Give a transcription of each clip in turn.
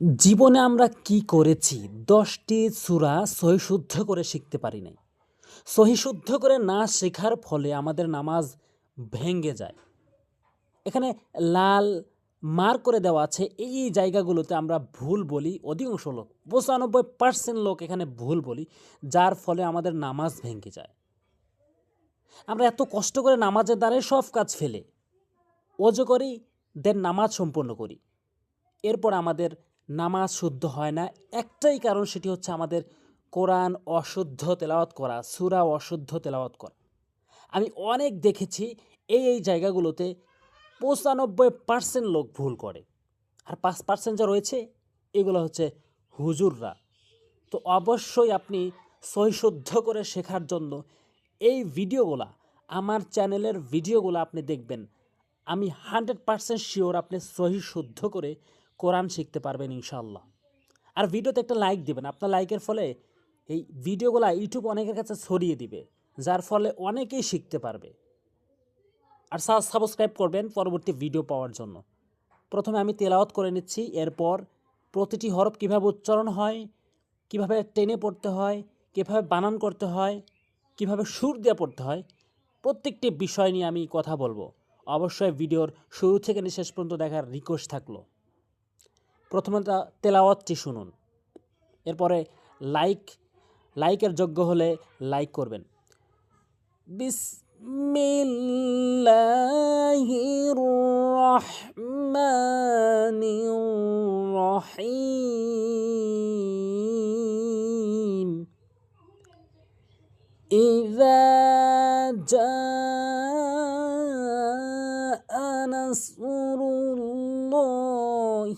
জীবনে আমরা কি করেছি? দশটি সূরা সহি শুদ্ধ করে শিখতে পারি নাই। সহি শুদ্ধ করে না শেখার ফলে আমাদের নামাজ ভেঙে যায়। এখানে লাল মার করে দেওয়া আছে, এই জায়গাগুলোতে আমরা ভুল বলি, অধিকাংশ লোক, পঁচানব্বই পার্সেন্ট লোক এখানে ভুল বলি, যার ফলে আমাদের নামাজ ভেঙে যায়। আমরা এত কষ্ট করে নামাজের দ্বারাই সব কাজ ফেলে, অজু করি দেন নামাজ সম্পন্ন করি। এরপর আমাদের নামাজ শুদ্ধ হয় না। একটাই কারণ সেটি হচ্ছে আমাদের কোরআন অশুদ্ধ তেলাওয়াত করা, সুরা অশুদ্ধ তেলাওয়াত করা। আমি অনেক দেখেছি এই এই জায়গাগুলোতে পঁচানব্বই পার্সেন্ট লোক ভুল করে। আর পাঁচ পার্সেন্ট যা রয়েছে, এগুলো হচ্ছে হুজুররা। তো অবশ্যই আপনি সহিশুদ্ধ করে শেখার জন্য এই ভিডিওগুলা, আমার চ্যানেলের ভিডিওগুলো আপনি দেখবেন। আমি হান্ড্রেড পার্সেন্ট শিওর আপনি সহি শুদ্ধ করে কোরআন শিখতে পারবেন ইনশাল্লাহ আর ভিডিওতে একটা লাইক দিবেন। আপনার লাইকের ফলে এই ভিডিওগুলো ইউটিউব অনেকের কাছে ছড়িয়ে দিবে, যার ফলে অনেকেই শিখতে পারবে। আর সাবস্ক্রাইব করবেন পরবর্তী ভিডিও পাওয়ার জন্য। প্রথমে আমি তেলাওয়াত করে নিচ্ছি, এরপর প্রতিটি হরফ কীভাবে উচ্চারণ হয়, কীভাবে টেনে পড়তে হয়, কীভাবে বানান করতে হয়, কীভাবে সুর দিয়ে পড়তে হয়, প্রত্যেকটি বিষয় নিয়ে আমি কথা বলব। অবশ্যই ভিডিওর শুরু থেকে শেষ পর্যন্ত দেখার রিকোয়েস্ট থাকল। প্রথমে তা- তেলাওয়াতটি শুনুন এরপরে লাইক লাইকের যোগ্য হলে লাইক করবেন বিসমিল্লাহির রহমানির রহিম إذا جاء نصر الله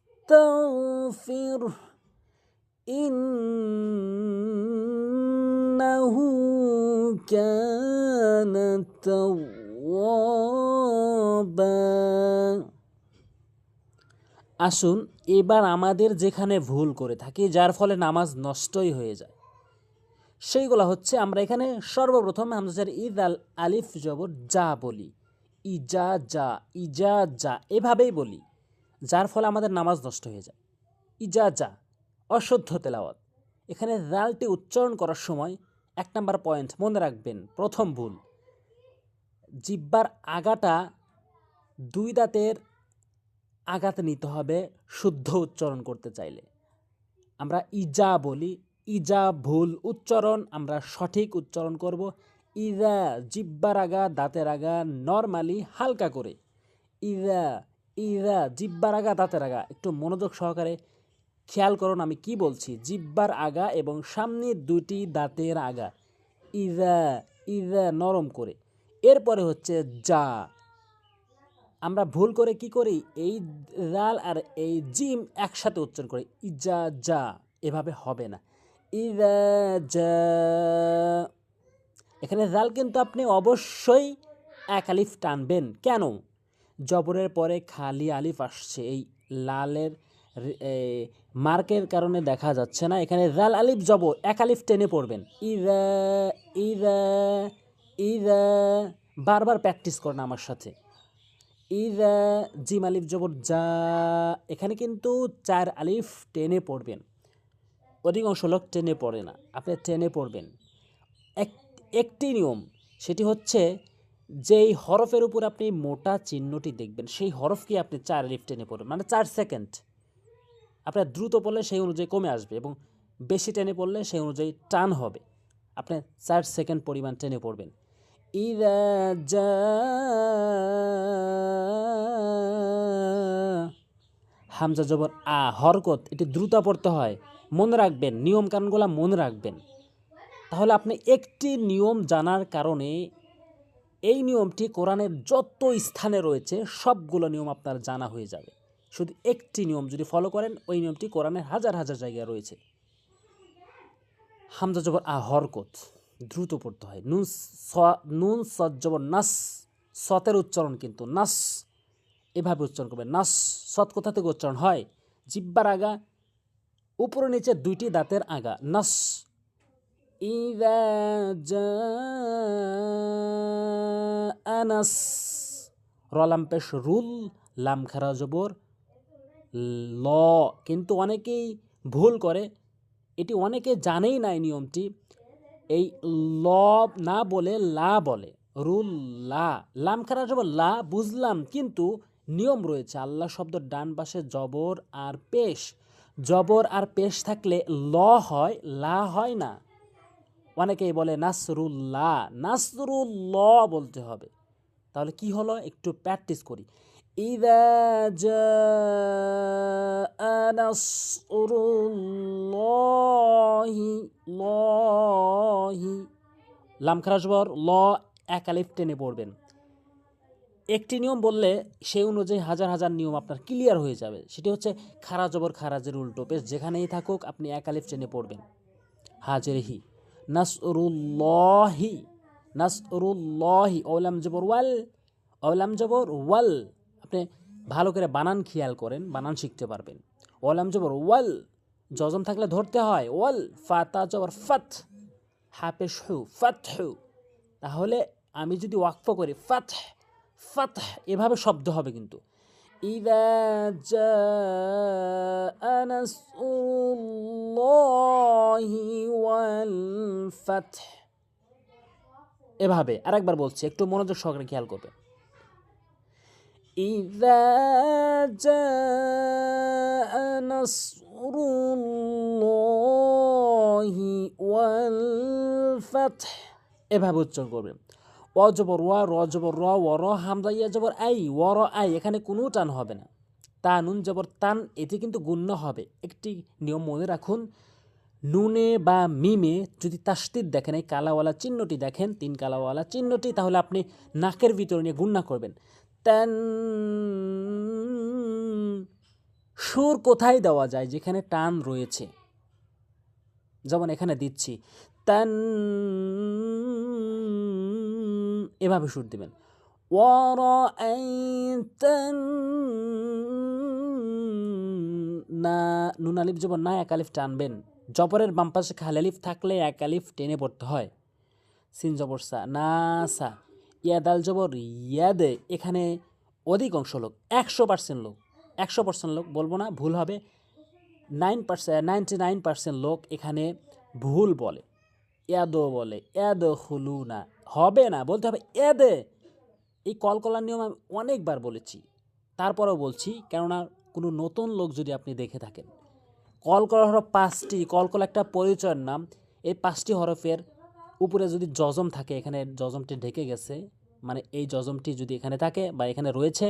واستغفره إنه كان توابا আসুন এবার আমাদের যেখানে ভুল করে থাকি যার ফলে নামাজ নষ্টই হয়ে যায় সেইগুলো হচ্ছে আমরা এখানে সর্বপ্রথম হামজার ঈদ আল আলিফ জবর যা বলি ইজা যা ইজা যা এভাবেই বলি যার ফলে আমাদের নামাজ নষ্ট হয়ে যায়। ইজা যা অশুদ্ধ তেলাওয়াত। এখানে রালটি উচ্চারণ করার সময় এক নম্বর পয়েন্ট মনে রাখবেন, প্রথম ভুল। জিব্বার আগাটা দুই দাঁতের আগাতে নিতে হবে শুদ্ধ উচ্চারণ করতে চাইলে। আমরা ইজা বলি, ইজা ভুল উচ্চারণ, আমরা সঠিক উচ্চারণ করব। ইজা জিব্বার আগা, দাঁতের আগা, নর্মালি, হালকা করে। ইজা ইজা জিব্বার আগা, দাঁতের আগা। একটু মনোযোগ সহকারে খেয়াল করুন আমি কি বলছি। জিব্বার আগা এবং সামনে দুটি দাঁতের আগা। ইজা ইজা নরম করে। এরপরে হচ্ছে যা আমরা ভুল করে কি করি? এই রাল আর এই জিম একসাথে উচ্চারণ করি। ইজা যা এভাবে হবে না। ইজা যা এখানে রাল কিন্তু আপনি অবশ্যই এক আলিফ টানবেন। কেন? জবরের পরে খালি আলিফ আসছে। এই লালের মার্কের কারণে দেখা যাচ্ছে না। এখানে রাল আলিফ জবর এক আলিফ টেনে পড়বেন। ইরা বারবার প্র্যাকটিস করেন আমার সাথে। ইরা, জিম আলিফ জবর যা এখানে কিন্তু চার আলিফ টেনে পড়বেন। অধিকাংশ লোক টেনে পড়ে না। আপনি টেনে পড়বেন। এক, একটি নিয়ম, সেটি হচ্ছে যেই হরফের উপর আপনি মোটা চিহ্নটি দেখবেন, সেই হরফকে আপনি চার আলিফ টেনে পড়বেন মানে চার সেকেন্ড। আপনার দ্রুত পড়লে সেই অনুযায়ী কমে আসবে এবং বেশি টেনে পড়লে সেই অনুযায়ী টান হবে। আপনি চার সেকেন্ড পরিমাণ টেনে পড়বেন। ইরা যা হামজা জবর আ, হরকত, এটি দ্রুত পড়তে হয়। মনে রাখবেন নিয়ম কানুনগুলো মনে রাখবেন। তাহলে আপনি একটি নিয়ম জানার কারণে এই নিয়মটি কোরআনের যত স্থানে রয়েছে, সবগুলো নিয়ম আপনার জানা হয়ে যাবে। শুধু একটি নিয়ম যদি ফলো করেন, ওই নিয়মটি কোরআনের হাজার হাজার জায়গায় রয়েছে। হামজা জবর আ হরকত, দ্রুত পড়তে হয়। নুন নুন জবর নাস, সতের উচ্চারণ কিন্তু নাস, এভাবে উচ্চারণ করবে নাস, সৎ কোথা থেকে উচ্চারণ হয়? জিব্বার আগা, উপরে নিচে দুইটি দাঁতের আগা। নাস, ইদা আনাস রলাম পেশ রুল লাম খারা জবর, ল, কিন্তু অনেকেই ভুল করে। এটি অনেকে জানেই না এই নিয়মটি। এই ল না বলে লা বলে। রুল, লা লাম খারা জবর, লা বুঝলাম, কিন্তু নিয়ম রয়েছে। আল্লাহ শব্দ ডান পাশে জবর আর পেশ। জবর আর পেশ থাকলে ল হয়, লা হয় না। অনেকেই বলে নাসরুল্লাহ নাসরুল্লাহ বলতে হবে। তাহলে কি হলো? একটু প্র্যাকটিস করি। লহি। লাম খারাজবর ল এক টেনে পড়বেন। একটি নিয়ম বললে সেই অনুযায়ী হাজার হাজার নিয়ম আপনার ক্লিয়ার হয়ে যাবে। সেটি হচ্ছে খারা জবর খারাজের উল্টো পেশ। যেখানেই থাকুক, আপনি এক টেনে পড়বেন। হাজের হি। নাসরুল্লাহি নাসরুল্লাহি ওলাম জবর ওয়াল ওলাম জবর ওয়াল। আপনি ভালো করে বানান খেয়াল করেন, বানান শিখতে পারবেন। ওলাম জবর ওয়াল জজম থাকলে ধরতে হয়, ওয়াল ফাতা জবর ফাত হাফেশ হু, ফাত হু। তাহলে আমি যদি ওয়াকফ করি, ফাত ফাত, এভাবে শব্দ হবে কিন্তু। নাসরুল্লাহি ওয়াল ফাত। এভাবে, আরেকবার বলছি, একটু মনোযোগ সহকারে খেয়াল করবে এভাবে উচ্চারণ করবে অ জবর ওয়া, র জবর র, ও র হামজা ইয়া জবর আই, ও র, আই, এখানে কোনো টান হবে না। তা নুন, জবর, তান, এতে কিন্তু গুণ্য হবে। একটি নিয়ম মনে রাখুন নুনে বা মিমে যদি তাস্তির দেখেন, এই কালাওয়ালা চিহ্নটি দেখেন, তিন কালাওয়ালা চিহ্নটি, তাহলে আপনি নাকের ভিতরে নিয়ে গুণনা করবেন। তান সুর কোথায় দেওয়া যায়? যেখানে টান রয়েছে। যেমন এখানে দিচ্ছি, তান এভাবে সুর দিবেন। না, নুন আলিফ না এক আলিফ টানবেন। জবরের বাম পাশে খাল আলিফ থাকলে এক আলিফ টেনে পড়তে হয়। সিন জবর সা, না সা ইয়াদাল জবর ইয়াদে এখানে অধিকাংশ লোক, একশো পার্সেন্ট লোক, একশো পার্সেন্ট লোক বলব না, ভুল হবে। Nine percent ninety nine percent লোক এখানে ভুল বলে। এদো বলে এদ হুলু না, হবে না, বলতে হবে এদে এই কলকলার নিয়ম আমি অনেকবার বলেছি, তারপরেও বলছি, কেননা কোনো নতুন লোক যদি আপনি দেখে থাকেন কলকলা হরফ পাঁচটি কলকলা একটা পরিচয়ের নাম। এই পাঁচটি হরফের উপরে যদি জজম থাকে, এখানে জজমটি ঢেকে গেছে মানে এই জজমটি যদি এখানে থাকে বা এখানে রয়েছে,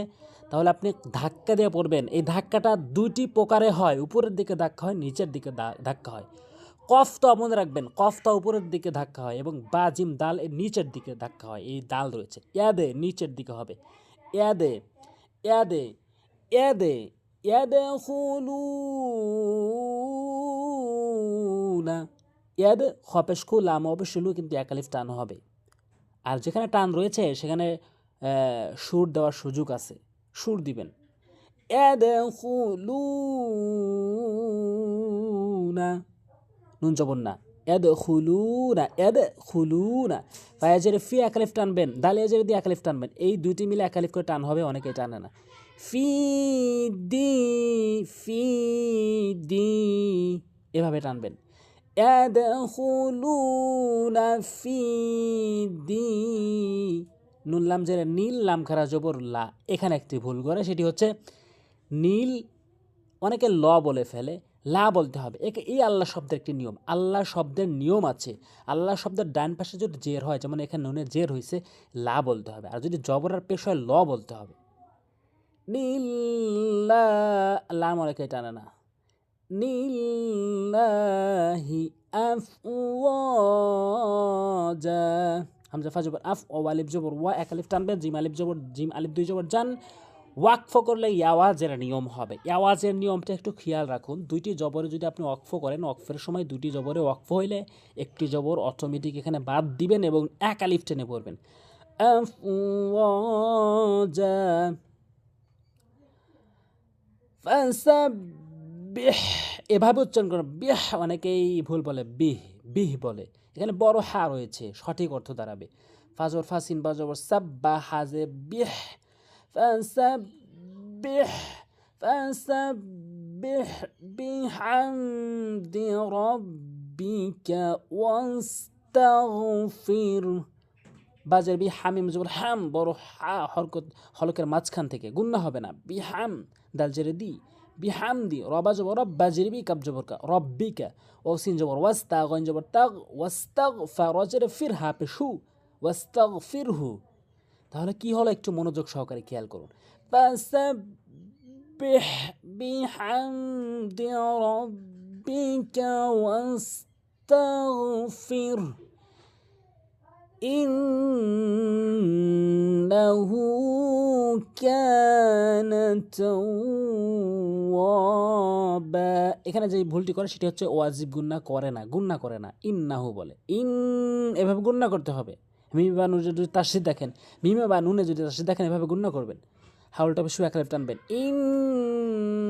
তাহলে আপনি ধাক্কা দিয়ে পড়বেন। এই ধাক্কাটা দুইটি প্রকারে হয়, উপরের দিকে ধাক্কা হয়, নিচের দিকে ধাক্কা হয়। কফতা মনে রাখবেন, কফতা উপরের দিকে ধাক্কা হয় এবং বা, জিম, দাল এর নিচের দিকে ধাক্কা হয়, এই দাল রয়েছে। ইয়াদে নিচের দিকে হবে। ইয়াদে ইয়াদে ইয়াদে ইয়াদে না ইয়াদ হপেশ খু লাম অবশ্যই কিন্তু একালিফ টান হবে আর যেখানে টান রয়েছে সেখানে সুর দেওয়ার সুযোগ আছে সুর দিবেন ইয়াদ না নুন জবর না এদ খুলুনা এদ খুলুনা ফায়াজের ফি একালিফ টানবেন দাল এজের দিয়ে একালিফ টানবেন এই দুইটি মিলে একালিফ করে টান হবে অনেকে টানে না ফি দি ফি দি এভাবে টানবেন। খুলুনা ফি দি নুন লাম নীল লাম খারা জবর লা। এখানে একটি ভুল করে, সেটি হচ্ছে নীল অনেকে ল বলে ফেলে, লা বলতে হবে। একে এই আল্লাহ শব্দের একটি নিয়ম। আল্লাহ শব্দের নিয়ম আছে। আল্লাহ শব্দের ডান পাশে যদি জের হয়, যেমন এখানে নুনে জের হয়েছে লা বলতে হবে। আর যদি জবর আর পেশ হয়, ল বলতে হবে। নীল্লা লাম অনেকে টানে না। নীল্লাহি আফওয়াজা হামজা ফা জবর, আফ ও আলিফ জবর, ওয়া এক আলিফ টানবেন, জিম আলিফ জবর, জিম আলিফ দুই জবর, জান। ওয়াকফ করলে ইয়াওয়াজের নিয়ম হবে। ইয়াওয়াজের নিয়মটা একটু খেয়াল রাখুন। দুইটি জবরে যদি আপনি ওয়াকফ করেন, ওয়াকফের সময় দুইটি জবরে ওয়াকফ হইলে একটি জবর অটোমেটিক এখানে বাদ দিবেন এবং এক আলিফ টেনে পড়বেন। আফওয়াজা। ফাসাব্বিহ এভাবে উচ্চারণ করুন বিহ অনেকেই ভুল বলে, বিহ বিহ বলে। এখানে বড় হা রয়েছে, সঠিক অর্থ দাঁড়াবে। ফাজর ফাসিন বাজবর সাব্বা হাজে বিহ। ফাসাব্বিহ ফাসাব্বিহ বিহামদি রাব্বিকা ওয়াস্তাগফির বাজের বি হামিম জবর হাম, বড় হা হরকত হলকের মাঝখান থেকে। গুন্না হবে না। বিহাম, দাল জেরে দি। বিহাম দি, রবা জবর, রব্বা জেরে বি কাব জবর কা, রব্বিকা। ও সিন জবর ওয়াস্তা গন জবর, তাগ, ওয়াস্তাগ ফা রজের ফির হা পে শু ওয়াস্তাগ ফির হু। তাহলে কি হলো একটু মনোযোগ সহকারে খেয়াল করুন। ফাসাব্বিহ বিহামদি রাব্বিকা, ওয়াস্তাগফির। إنه كان توابا এখানে যে ভুলটি করে সেটি হচ্ছে ওয়াজিব গুন্না করে না গুন্না করে না ইন্নাহু বলে ইন এভাবে গুন্না করতে হবে মিমে বা নুনে যদি তাসিদ দেখেন মিমে বা নুনে যদি তাসিদ দেখেন এভাবে গুন্না করবেন হাউলটা বেশি এক টানবেন ইন্নাহু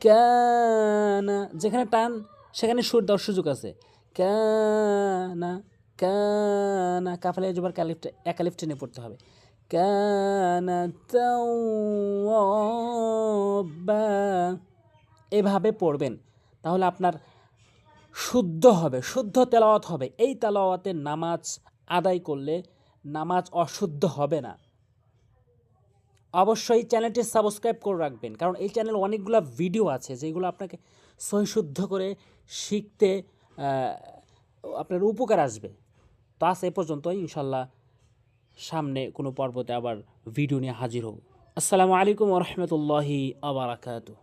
কানা যেখানে টান সেখানে সুর দেওয়ার সুযোগ আছে। কানা কানা কাফালে জবার কালিফ একালিফ টেনে পড়তে হবে। কানা এভাবে পড়বেন। তাহলে আপনার শুদ্ধ হবে, শুদ্ধ তেলাওয়াত হবে। এই তেলাওয়াতের নামাজ আদায় করলে নামাজ অশুদ্ধ হবে না। অবশ্যই চ্যানেলটি সাবস্ক্রাইব করে রাখবেন, কারণ এই চ্যানেলে অনেকগুলো ভিডিও আছে, যেগুলো আপনাকে সহিশুদ্ধ করে শিখতে আপনার উপকার আসবে। তো আজ এ পর্যন্ত ইনশাল্লাহ সামনে কোনো পর্বতে আবার ভিডিও নিয়ে হাজির হব। আসসালামু আলাইকুম রহমতুল্লাহি আবরাকাতু